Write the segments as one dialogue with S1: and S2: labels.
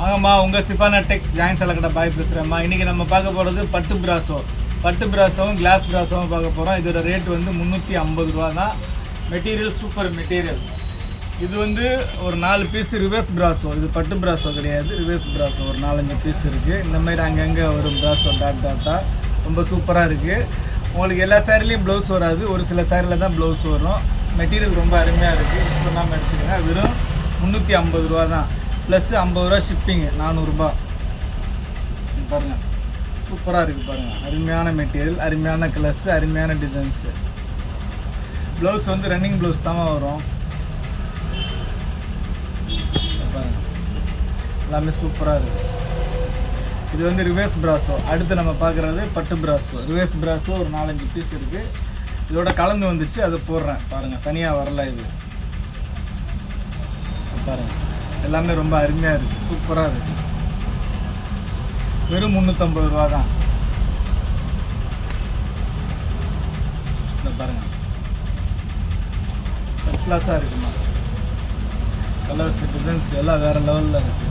S1: வாங்கம்மா உங்கள் சிஃபானா டெக்ஸ் ஜாயின் செலக்கடை பாய் பேசுகிறேம்மா இன்றைக்கி நம்ம பார்க்க போகிறது பட்டு பிராசோ. பட்டு பிராசோவும் கிளாஸ் பிராசோவும் பார்க்க போகிறோம் இதோட ரேட் வந்து முந்நூற்றி ஐம்பது ரூபா தான் மெட்டீரியல் சூப்பர் மெட்டீரியல் இது வந்து ஒரு நாலு பீஸ் ரிவர்ஸ் பிராசோ இது பட்டு பிராசோ கிடையாது. ரிவர்ஸ் பிராசோ ஒரு நாலஞ்சு பீஸ் இருக்குது இந்த மாதிரி அங்கங்கே வரும் பிராசோ டாட் டாட்டா ரொம்ப சூப்பராக இருக்குது உங்களுக்கு எல்லா சேரீலையும் ப்ளவுஸ் வராது. ஒரு சில சேரீல தான் ப்ளவுஸ் வரும். மெட்டீரியல் ரொம்ப அருமையாக இருக்குது யூஸ் பண்ணாமல் எடுத்துக்கங்க வெறும் முந்நூற்றி ஐம்பது ரூபா தான். ப்ளஸ் ஐம்பது ரூபா ஷிப்பிங்கு நானூறுரூபா பாருங்கள் சூப்பராக இருக்குது பாருங்கள் அருமையான மெட்டீரியல் அருமையான கலர்ஸ் அருமையான டிசைன்ஸு ப்ளவுஸ் வந்து ரன்னிங் ப்ளவுஸ் தான் வரும். பாருங்கள் எல்லாமே சூப்பராக இருக்குது இது வந்து ரிவர்ஸ் ப்ராஸோ அடுத்து நம்ம பார்க்குறது பட்டு பிராசோ ரிவர்ஸ் பிராசோ ஒரு நாலஞ்சு பீஸ் இருக்குது இதோட கலந்து வந்துச்சு அதை போடுறேன். பாருங்கள் தனியாக வரல இது. பாருங்கள் எல்லாமே ரொம்ப அருமையாக இருக்குது சூப்பராக இருக்குது வெறும் முந்நூற்றம்பது ரூபா தான். இந்த பாருங்க. ஃபஸ்ட் கிளாஸாக இருக்குமா? கலர்ஸ் டிசைன்ஸ் எல்லாம் வேறு லெவலில் இருக்குது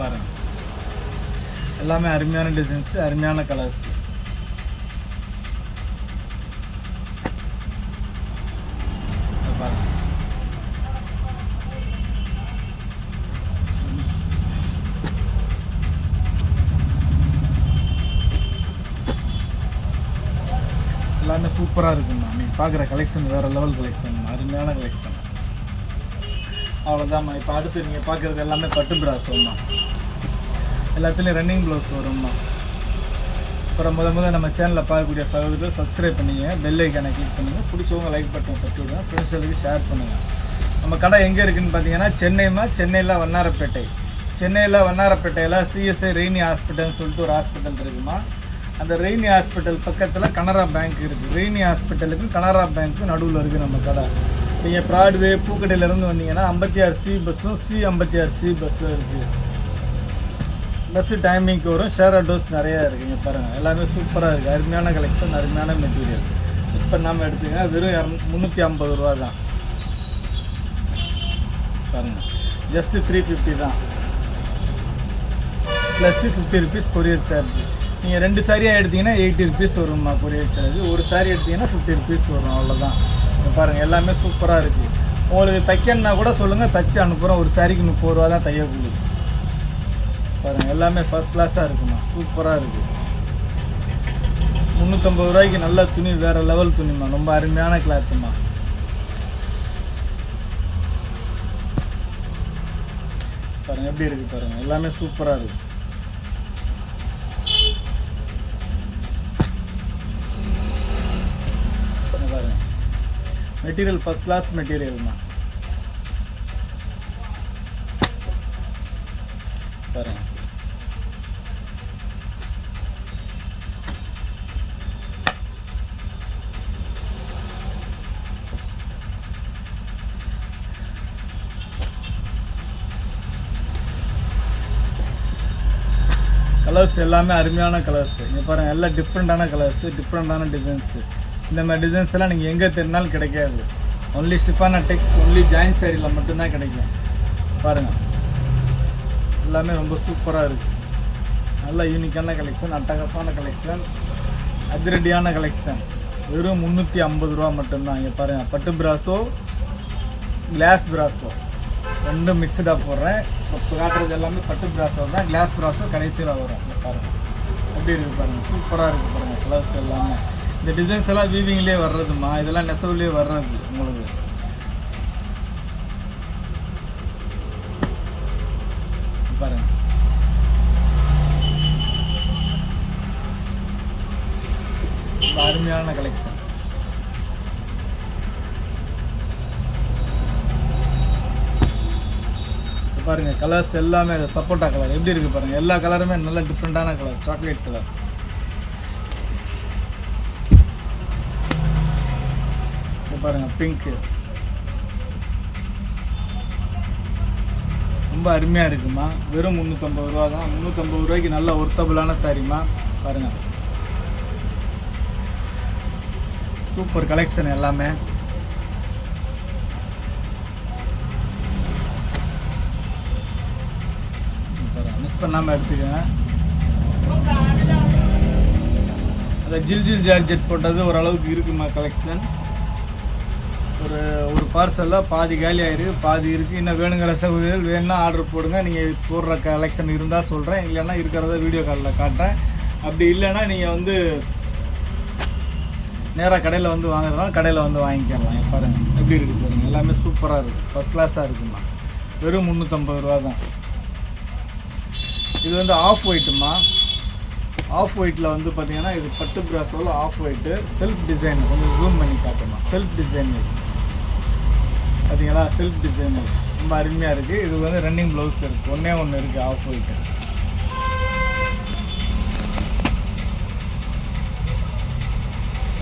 S1: பாருங்க. எல்லாமே அருமையான டிசைன்ஸு அருமையான கலர்ஸ் பாருங்க எல்லாமே சூப்பராக இருக்கும்மா நீங்கள் பார்க்குற கலெக்ஷன் வேறு லெவல் கலெக்ஷன் அருமையான கலெக்ஷன் அவ்வளோதாம்மா இப்போ அடுத்து நீங்கள் பார்க்குறது எல்லாமே பட்டு பிராசோம்மா எல்லாத்துலேயும் ரன்னிங் ப்ளவுஸ் வரும்மா அப்புறம் முத முதல் நம்ம சேனலில் பார்க்கக்கூடிய சகோதரர்கள் சப்ஸ்கிரைப் பண்ணிங்க பெல் ஐக்கானை கிளிக் பண்ணுங்கள் பிடிச்சவங்க லைக் பட்டன் தட்டி விடுங்க ஃப்ரெண்ட்ஸ்களுக்கு ஷேர் பண்ணுங்கள் நம்ம கடை எங்கே இருக்குதுன்னு பார்த்தீங்கன்னா சென்னைமா சென்னையில் வண்ணாரப்பேட்டை. சென்னையில் வண்ணாரப்பேட்டையில் சிஎஸ்ஐ ரெய்னி ஹாஸ்பிட்டல்னு சொல்லிட்டு ஒரு ஹாஸ்பிட்டல் இருக்குமா. அந்த ரெய்னி ஹாஸ்பிட்டல் பக்கத்தில் கனரா பேங்க் இருக்குது ரெய்னி ஹாஸ்பிட்டலுக்கும் கனரா பேங்க்கும் நடுவில் இருக்குது நம்ம கடை. நீங்கள் ப்ராட்வே பூக்கடையிலேருந்து வந்தீங்கன்னா ஐம்பத்தி ஆறு சி பஸ்ஸும் சி ஐம்பத்தி ஆறு சி பஸ்ஸும் இருக்குது பஸ்ஸு டைமிங்க்கு வரும். ஷேர் ஆட்டோஸ் நிறையா இருக்குங்க பாருங்கள் எல்லாமே சூப்பராக இருக்குது அருமையான கலெக்ஷன் அருமையான மெட்டீரியல் மிஸ் பண்ணாமல் எடுத்துங்க வெறும் இரநூ முந்நூற்றி ஐம்பது ரூபா தான். பாருங்கள் ஜஸ்ட்டு த்ரீ ஃபிஃப்டி தான். Plus fifty rupees courier charge நீங்கள் ரெண்டு சாரியாக எடுத்தீங்கன்னா எயிட்டி ருபீஸ் வரும்மா கொரியர் சார்ஜ் ஒரு சாரி எடுத்தீங்கன்னா ஃபிஃப்டி ருபீஸ் வரும் அவ்வளோதான் பாருங்கள் எல்லாமே சூப்பராக இருக்குது உங்களுக்கு தைக்கணுன்னா கூட சொல்லுங்கள் தச்சு அனுப்புகிறோம் ஒரு சாரிக்கு முப்பது ரூபா தான் தையக்கூலி பாருங்கள் எல்லாமே ஃபஸ்ட் கிளாஸாக இருக்குமா? சூப்பராக இருக்குது முந்நூற்றம்பது ரூபாய்க்கு நல்ல துணி வேறு லெவல் துணிமா ரொம்ப அருமையான கிளாத்துமா பாருங்கள் எப்படி இருக்குது பாருங்கள் எல்லாமே சூப்பராக இருக்குது இங்க பாருங்க மெட்டீரியல் ஃபஸ்ட் கிளாஸ் மெட்டீரியல்மா பாருங்க. கலர்ஸ் எல்லாமே அருமையான கலர்ஸ் இங்கே பாருங்கள் எல்லாம் டிஃப்ரெண்ட்டான கலர்ஸு டிஃப்ரெண்ட்டான டிசைன்ஸு இந்த மாதிரி டிசைன்ஸ் எல்லாம் நீங்கள் எங்கே தேடினாலும் கிடைக்காது. ஒன்லி ஷிப்பான டெக்ஸ் ஒன்லி ஜாயின் சாரியில் மட்டும்தான் கிடைக்கும். பாருங்கள் எல்லாமே ரொம்ப சூப்பராக இருக்குது நல்ல யூனிக்கான கலெக்ஷன் அட்டகாசமான கலெக்ஷன் அதிரடியான கலெக்ஷன் வெறும் முந்நூற்றி ஐம்பது ரூபா மட்டும்தான். இங்கே பாருங்கள் பட்டு பிராஸோ கிளாஸ் பிராஸோ ரெண்டும் மிக்சடாக போடுறேன். இப்போ காட்டுறது எல்லாமே பட்டு பிராஸோ தான். கிளாஸ் பிராஸோ கடைசியில் வரும். பாருங்கள் எப்படி இருக்குது பாருங்கள் சூப்பராக இருக்குது பாருங்கள் கலர்ஸ் எல்லாமே. இந்த டிசைன்ஸ் எல்லாம் வீவிங்லேயே வர்றதுமா இதெல்லாம் நெசவுலேயே வர்றது உங்களுக்கு. பாருங்க. ரொம்ப அருமையான கலெக்ஷன் பாருங்க கலர்ஸ் எல்லாமே சப்போட்டா கலர் எப்படி இருக்கு பாருங்க எல்லா கலருமே நல்ல டிஃப்ரெண்டான கலர் சாக்லேட் கலர் பாருங்க பிங்க்கு ரொம்ப அருமையாக இருக்குமா? வெறும் முந்நூற்றம்பது ரூபா தான். முந்நூற்றம்பது ரூபாய்க்கு நல்ல ஒர்த்தபுளான சாரிம்மா. பாருங்க. சூப்பர் கலெக்ஷன் எல்லாமே. மிஸ் பண்ணாமல் எடுத்துக்கோங்க. அந்த ஜில் ஜில் ஜார்ஜெட் போட்டது ஓரளவுக்கு இருக்குமா கலெக்ஷன் ஒரு ஒரு பார்சலில் பாதி காலி ஆயிருக்கு பாதி இருக்குது இன்னும் வேணுங்கிற சகோதரிகள் வேணும்னா ஆர்டர் போடுங்க. நீங்கள் போடுற கலெக்ஷன் இருந்தால் சொல்கிறேன் இல்லைன்னா இருக்கிறத வீடியோ காலில் காட்டுறேன். அப்படி இல்லைன்னா நீங்கள் வந்து நேராக கடையில் வந்து வாங்குறதுனால கடையில் வந்து வாங்கிக்கலாம். பாருங்கள் எப்படி இருக்குது பாருங்க. எல்லாமே சூப்பராக இருக்குது ஃபஸ்ட் கிளாஸாக இருக்குமா? வெறும் முந்நூற்றம்பது ரூபா தான். இது வந்து ஆஃப் ஒயிட்டுமா ஆஃப் ஒயிட்டில் வந்து பார்த்தீங்கன்னா இது பட்டு பிராஸோவில் ஆஃப் ஒயிட்டு செல்ஃப் டிசைன் கொஞ்சம் ஜூம் பண்ணி காட்டுமா? செல்ஃப் டிசைன் இருக்குது பார்த்தீங்களா செல்ஃப் டிசைன் ரொம்ப அருமையாக இருக்குது இது வந்து ரன்னிங் ப்ளவுஸ் இருக்குது ஒன்றே ஒன்று இருக்குது ஆஃப் ஒயிட்டு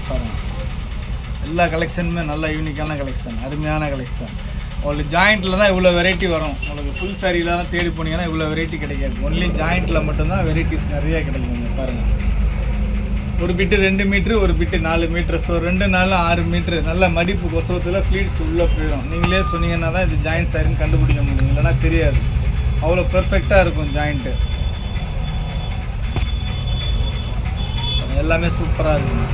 S1: பாருங்க. எல்லா கலெக்ஷனுமே நல்ல யூனிக்கான கலெக்ஷன் அருமையான கலெக்ஷன் உங்களுக்கு ஜாயிண்ட்டில் தான் இவ்வளோ வெரைட்டி வரும். உங்களுக்கு ஃபுல் சாரியிலாம் தேடி போனீங்கன்னா இவ்வளோ வெரைட்டி கிடைக்காது. ஒன்லி ஜாயிண்ட்டில் மட்டும்தான் வெரைட்டிஸ் நிறையா கிடைக்கும். பாருங்கள் ஒரு பிட்டு ரெண்டு மீட்ரு ஒரு பிட்டு நாலு மீட்ரு ஸோ ரெண்டு நாலு ஆறு மீட்ரு நல்ல மடிப்பு கொசவத்தில் ஃப்ளீட்ஸ் உள்ளே போயிடும். நீங்களே சொன்னீங்கன்னா தான் இது ஜாயின்ட் சாரின்னு கண்டுபிடிக்க முடியும். இல்லைன்னா தெரியாது. அவ்வளோ பெர்ஃபெக்டாக இருக்கும் ஜாயிண்ட்டு எல்லாமே சூப்பராக இருக்குங்க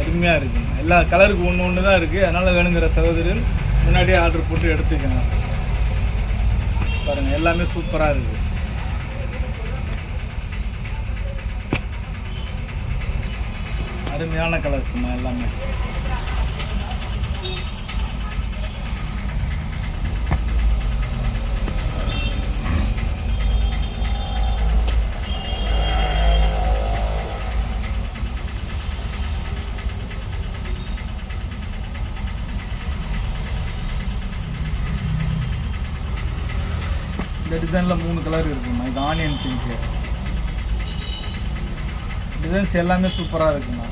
S1: அருமையாக இருக்குங்க எல்லா கலருக்கு ஒன்று ஒன்று தான் இருக்குது அதனால் வேணுங்கிற சகோதரர் முன்னாடியே ஆர்டர் போட்டு எடுத்துக்கங்க பாருங்கள் எல்லாமே சூப்பராக இருக்குது அருமையான கலர்ஸ்மா எல்லாமே. இந்த டிசைனில் மூணு கலர் இருக்குமா? இது ஆனியன் பிங்க்கு டிசைன்ஸ் எல்லாமே சூப்பராக இருக்குமா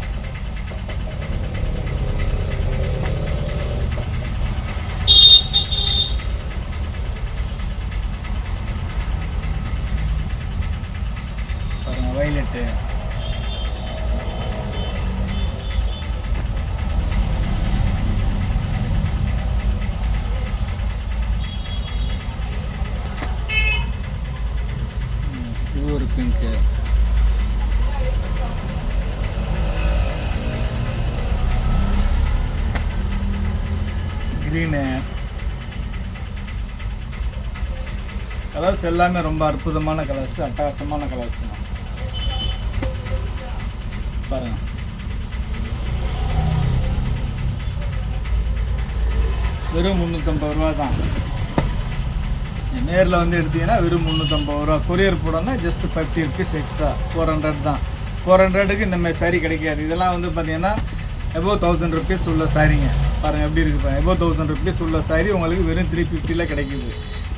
S1: பாருங்க வைலட்டு இது ஒரு பிங்க்கு க்ரீனு கலர்ஸ் எல்லாமே ரொம்ப அற்புதமான கலர்ஸ் அட்டகாசமான கலர்ஸ் பாருங்க. வெறும் முந்நூற்றம்பது ரூபா தான். நேரில் வந்து எடுத்தீங்கன்னா வெறும் முந்நூற்றம்பது ரூபா கொரியர் போடணும்னா just fifty rupees extra four hundred தான். ஃபோர் ஹண்ட்ரடுக்கு இந்த மாதிரி கிடைக்காது. இதெல்லாம் வந்து பார்த்தீங்கன்னா எபோவ் தௌசண்ட் ருபீஸ் உள்ள சாரீங்க பாருங்கள் எப்படி இருக்குது எபோவ் தௌசண்ட் ருபீஸ் உள்ள சாரீ உங்களுக்கு வெறும் த்ரீ ஃபிஃப்டியில் கிடைக்குது.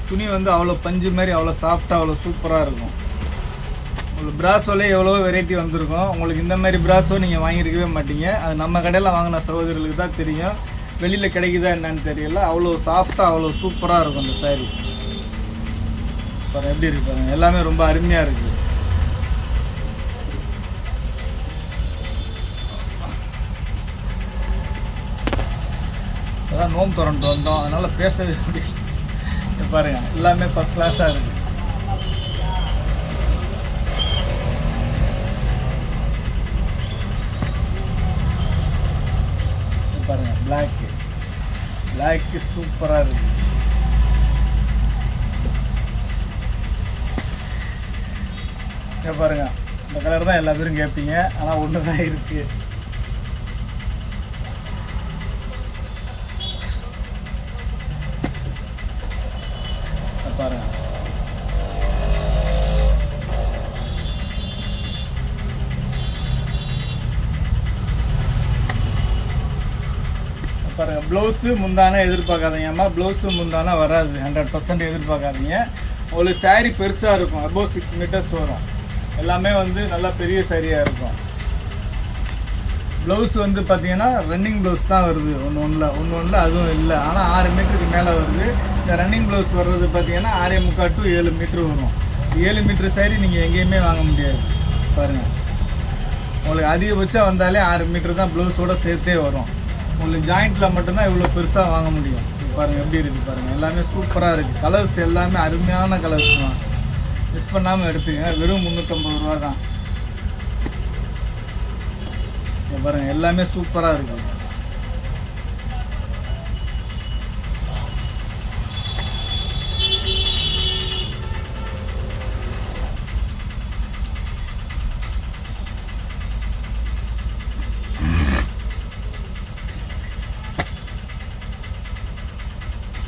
S1: துணி வந்து அவ்வளோ பஞ்சு மாதிரி அவ்வளோ சாஃப்டாக அவ்வளோ சூப்பராக இருக்கும். உங்களுக்கு பிராஸோலே எவ்வளோ வெரைட்டி வந்திருக்கும். உங்களுக்கு இந்த மாதிரி பிராஸோ நீங்கள் வாங்கியிருக்கவே மாட்டீங்க. அது நம்ம கடையில் வாங்கின சகோதரர்களுக்கு தான் தெரியும். வெளியில் கிடைக்குதா என்னன்னு தெரியல. அவ்வளோ சாஃப்டாக அவ்வளோ சூப்பராக இருக்கும் அந்த saree. பாருங்கள் எப்படி இருக்கு பாருங்கள் எல்லாமே ரொம்ப அருமையாக இருக்குது அதான் நோம் திறந்துட்டு வந்தோம். அதனால் பேசவே முடியல. பாருங்க எல்லாமே ஃபஸ்ட் கிளாஸாக இருக்குது பாருங்க பிளாக்கு பிளாக்கு சூப்பராக இருக்குது இங்க பாருங்க இந்த கலர் தான் எல்லா பேரும் கேட்பீங்க ஆனால் ஒன்று தான் இருக்குது இங்க பாருங்க இங்க பாருங்க ப்ளவுஸு முந்தானா எதிர்பார்க்காதீங்கம்மா ப்ளவுஸு முந்தான வராது. ஹண்ட்ரட் பர்சன்ட் எதிர்பார்க்காதீங்க. உங்களுக்கு சாரீ பெருசாக இருக்கும். அபோவ் சிக்ஸ் மீட்டர்ஸ் வரும். எல்லாமே வந்து நல்லா பெரிய சாரியாக இருக்கும். ப்ளவுஸ் வந்து பார்த்தீங்கன்னா ரன்னிங் ப்ளவுஸ் தான் வருது. ஒன்று ஒன்றில் ஒன்று ஒன்றில் அதுவும் இல்லை. ஆனால் ஆறு மீட்டருக்கு மேலே வருது. இந்த ரன்னிங் ப்ளவுஸ் வர்றது பார்த்தீங்கன்னா ஆறே முக்கால் டு ஏழு மீட்ரு வரும். ஏழு மீட்ரு saree நீங்கள் எங்கேயுமே வாங்க முடியாது. பாருங்கள் உங்களுக்கு அதிகபட்சம் வந்தாலே ஆறு மீட்ரு தான் ப்ளவுஸோட சேர்த்தே வரும். உங்களுக்கு ஜாயிண்ட்டில் மட்டும்தான் இவ்வளோ பெருசாக வாங்க முடியும். பாருங்கள் எப்படி இருக்குது பாருங்கள் எல்லாமே சூப்பராக இருக்குது கலர்ஸ் எல்லாமே அருமையான கலர்ஸ் தான். மிஸ் பண்ணாமல் எடுத்துங்க வெறும் முந்நூற்றம்பது ரூபா தான் பாருங்கள் எல்லாமே சூப்பராக இருக்குது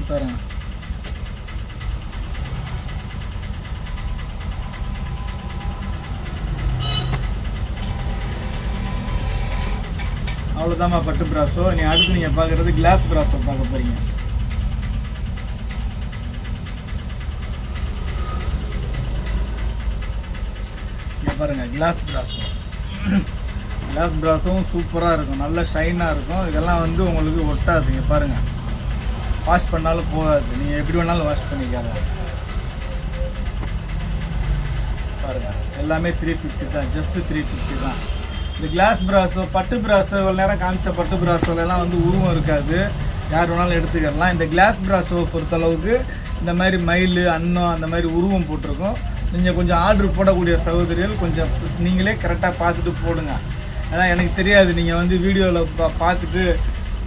S1: பாருங்க அவ்வளோதாம்மா பட்டு பிராஸோ நீ அடுத்து நீங்கள் பார்க்குறது கிளாஸ் பிராஸோ பார்க்க போகிறீங்க இங்க பாருங்க கிளாஸ் பிராஸோ கிளாஸ் பிராஸும் சூப்பராக இருக்கும். நல்ல ஷைனாக இருக்கும். இதெல்லாம் வந்து உங்களுக்கு ஒட்டாது. பாருங்கள் வாஷ் பண்ணாலும் போகாது. நீங்கள் எப்படி வேணாலும் வாஷ் பண்ணிக்காத பாருங்கள் எல்லாமே த்ரீ ஃபிஃப்டி தான். ஜஸ்ட்டு த்ரீ ஃபிஃப்டி தான். இந்த கிளாஸ் பிராஸோ பட்டு பிராஸோ இவ்வளோ நேரம் காமிச்ச பட்டு பிராஸோலாம் வந்து உருவம் இருக்காது. யார் வேணாலும் எடுத்துக்கலாம். இந்த கிளாஸ் பிராஸோ பொறுத்தளவுக்கு இந்த மாதிரி மயில் அன்னம் அந்த மாதிரி உருவம் போட்டிருக்கும். நீங்கள் கொஞ்சம் ஆர்டர் போடக்கூடிய சகோதரிகள் கொஞ்சம் நீங்களே கரெக்டாக பார்த்துட்டு போடுங்க. ஏன்னா எனக்கு தெரியாது நீங்கள் வந்து வீடியோவில் பா பார்த்துட்டு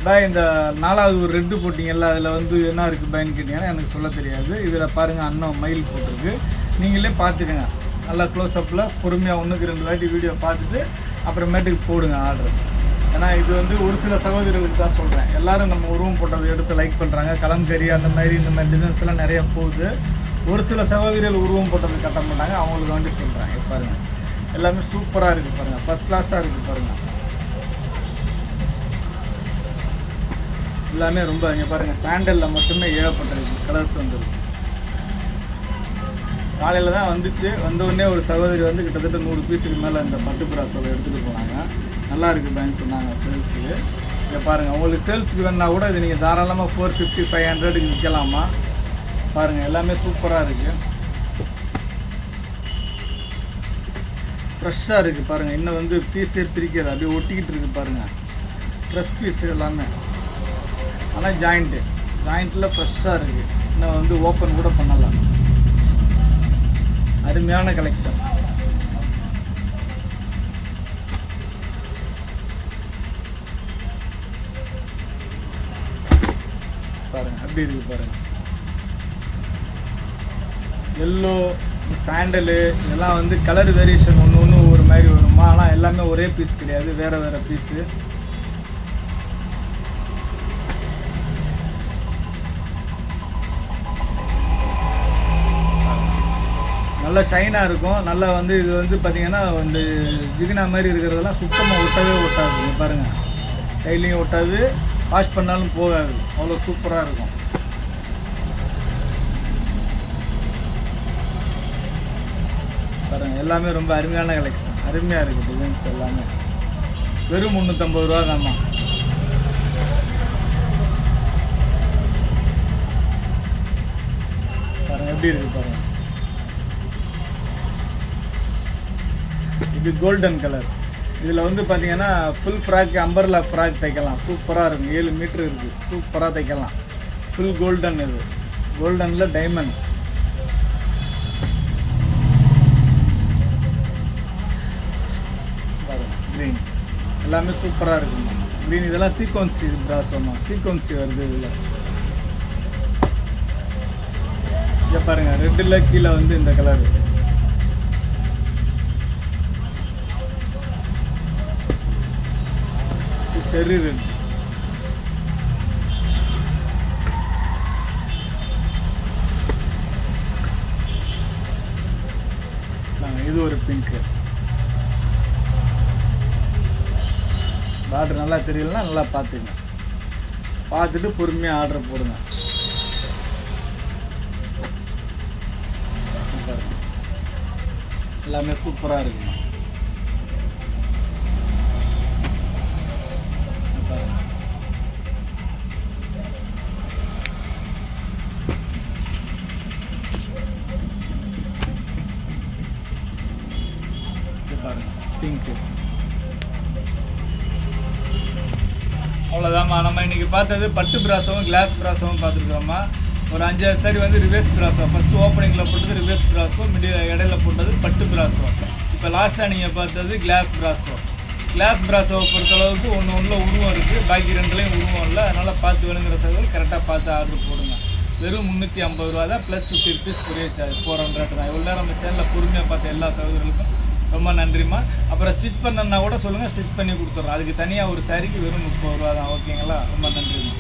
S1: தான் இந்த நாலாவது ஒரு ரெட்டு போட்டிங்கல்ல அதில் வந்து என்ன இருக்குது பயன்னு கேட்டிங்கன்னா எனக்கு சொல்ல தெரியாது. இதில் பாருங்கள் அன்னம் மயில் போட்டிருக்கு. நீங்களே பார்த்துக்கங்க. நல்லா க்ளோஸ்அப்பில் பொறுமையாக ஒன்றுக்கு ரெண்டு வாட்டி வீடியோ பார்த்துட்டு அப்புறமேட்டுக்கு போடுங்க ஆர்டர் ஏன்னா இது வந்து ஒரு சில சகோதரிகளுக்கு தான் சொல்கிறேன் எல்லாரும் நம்ம உருவம் போட்டதை எடுத்து லைக் பண்ணுறாங்க கலம்கரி அந்த மாதிரி இந்த மாதிரி டிசைன்ஸ்லாம் நிறையா நிறைய போகுது. ஒரு சில சகோதரிகள் உருவம் போட்டது கட்ட மாட்டாங்க அவங்களுக்கு வேண்டி சொல்கிறேன் பாருங்கள் எல்லாமே சூப்பராக இருக்குது பாருங்கள் ஃபஸ்ட் கிளாஸாக இருக்குது பாருங்கள் எல்லாமே ரொம்ப இங்கே பாருங்கள் சாண்டலில் மட்டுமே ஏகப்பட்டிருக்கு கலர்ஸ் வந்துருக்கு. காலையில் தான் வந்துச்சு. வந்த உடனே ஒரு சகோதரி வந்து கிட்டத்தட்ட நூறு பீஸுக்கு மேலே இந்த பட்டு பிராசோவை எடுத்துகிட்டு போனாங்க. நல்லா இருக்குது பேங்க் சொன்னாங்க சேல்ஸுக்கு இங்கே பாருங்கள் உங்களுக்கு சேல்ஸுக்கு வேணா கூட இது நீங்கள் தாராளமாக ஃபோர் ஃபிஃப்டி ஃபைவ் ஹண்ட்ரடுக்கு விற்கலாமா? பாருங்கள் எல்லாமே சூப்பராக இருக்குது ஃப்ரெஷ்ஷாக இருக்குது பாருங்கள் இன்னும் வந்து பீஸே பிரிக்காது அப்படியே ஒட்டிக்கிட்டு இருக்குது பாருங்கள் ஃப்ரெஷ் பீஸ் எல்லாமே. ஆனால் ஜாயிண்ட்டு ஜாயிண்ட்டில் ஃப்ரெஷ்ஷாக இருக்குது இன்னும் வந்து ஓப்பன் கூட பண்ணலாம். அருமையான கலெக்ஷன் பாருங்க அப்படி இருக்கு பாருங்க. எல்லோ சாண்டலு இதெல்லாம் வந்து கலர் வேரியேஷன் ஒன்று ஒன்று ஒரு மாதிரி வருமா? ஆனால் எல்லாமே ஒரே பீஸ் கிடையாது வேற வேற பீஸு நல்லா ஷைனாக இருக்கும். நல்லா வந்து இது வந்து பார்த்தீங்கன்னா இந்த ஜிகினா மாதிரி இருக்கிறதெல்லாம் சுத்தமாக ஒட்டவே ஒட்டாது. பாருங்கள் பாருங்க. கையிலையும் ஒட்டாது. வாஷ் பண்ணாலும் போகாது. அவ்வளோ சூப்பராக இருக்கும். பாருங்கள் எல்லாமே ரொம்ப அருமையான கலெக்ஷன் அருமையாக இருக்குது டிசைன்ஸ் எல்லாமே. வெறும் முந்நூற்றம்பது ரூபா தாம்மா பாருங்கள் எப்படி இருக்குது பாருங்கள் இது கோல்டன் கலர் இதில் வந்து பார்த்தீங்கன்னா ஃபுல் ஃப்ராக் அம்பர்லா ஃப்ராக் தைக்கலாம். சூப்பராக இருக்கும். ஏழு மீட்ரு இருக்குது சூப்பராக தைக்கலாம். ஃபுல் கோல்டன் இது. கோல்டனில் டைமண்ட் க்ரீன் எல்லாமே சூப்பராக இருக்குமா. க்ரீன் இதெல்லாம் சீக்வன்சி பிராசோமா? சீக்வன்சி வருது இதில். இதை பாருங்கள் ரெட்டில் கீழே வந்து இந்த கலர் இருக்குது ரெட் இது ஒரு பிங்க்கு ஆர்டர் நல்லா தெரியலனா நல்லா பார்த்துங்க. பார்த்துட்டு பொறுமையாக ஆர்டர் போடுங்க. எல்லாமே சூப்பராக இருக்குங்க. பார்த்தது பட்டு பிராசவும் கிளாஸ் பிராசவும் பார்த்துருக்குறோம்மா. ஒரு அஞ்சாறு சாரி வந்து ரிவர்ஸ் பிராசோ ஃபஸ்ட்டு ஓப்பனிங்கில் போட்டது ரிவர்ஸ் பிராசோ மிடி இடையில போட்டது பட்டு பிராசோ இப்போ லாஸ்ட்டாக நீங்கள் பார்த்தது கிளாஸ் பிராசோ கிளாஸ் பிராசோவை பொறுத்தளவுக்கு ஒன்று ஒன்றில் உருவம் இருக்குது பாக்கி ரெண்டுலேயும் உருவம் இல்லை. அதனால் பார்த்து வேணுங்கிற சகோதரர் கரெக்டாக பார்த்து ஆர்டர் போடுங்க. வெறும் முந்நூற்றி ஐம்பது ரூபா தான் plus fifty rupees courier charge four hundred தான். இவ்வளோ நேரம் நம்ம சேனலில் பொறுமையாக பார்த்த எல்லா சகோதரர்களுக்கும் ரொம்ப நன்றிம்மா. அப்புறம் ஸ்டிச் பண்ணனா கூட சொல்லுங்கள் ஸ்டிச் பண்ணி கொடுத்துட்றோம். அதுக்கு தனியாக ஒரு சாரிக்கு வெறும் முப்பது ரூபா தான். ஓகேங்களா ரொம்ப நன்றிம்மா.